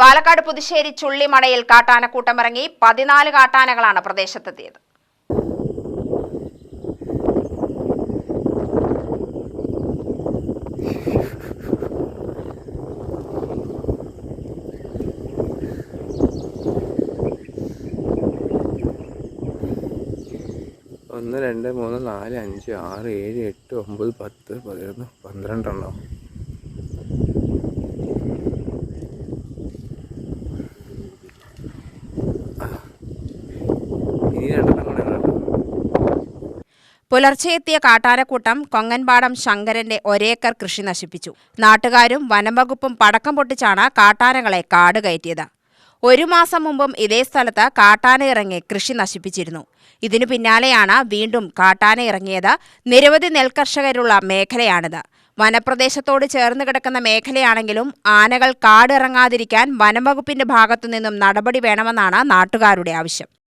പാലക്കാട് പുതുശ്ശേരി ചുള്ളിമടയിൽ കാട്ടാനക്കൂട്ടമിറങ്ങി പതിനാല് കാട്ടാനകളാണ് പ്രദേശത്തെത്തിയത്. ഒന്ന് രണ്ട് മൂന്ന് നാല് അഞ്ച് ആറ് ഏഴ് എട്ട് ഒമ്പത് പത്ത് പതിനൊന്ന് പന്ത്രണ്ടെണ്ണം. ഇനി രണ്ടെണ്ണം കാട്ടാനക്കൂട്ടം കൊങ്ങൻപാടം ശങ്കരന്റെ ഒരേക്കർ കൃഷി നശിപ്പിച്ചു. നാട്ടുകാരും വനംവകുപ്പും പടക്കം പൊട്ടിച്ചാണ് കാട്ടാനകളെ കാട് കയറ്റിയത്. ഒരു മാസം മുമ്പും ഇതേ സ്ഥലത്ത് കാട്ടാന ഇറങ്ങി കൃഷി നശിപ്പിച്ചിരുന്നു. ഇതിനു പിന്നാലെയാണ് വീണ്ടും കാട്ടാന ഇറങ്ങിയത്. നിരവധി നെൽകർഷകരുള്ള മേഖലയാണിത്. വനപ്രദേശത്തോട് ചേർന്ന് കിടക്കുന്ന മേഖലയാണെങ്കിലും ആനകൾ കാടിറങ്ങാതിരിക്കാൻ വനംവകുപ്പിന്റെ ഭാഗത്തുനിന്നും നടപടി വേണമെന്നാണ് നാട്ടുകാരുടെ ആവശ്യം.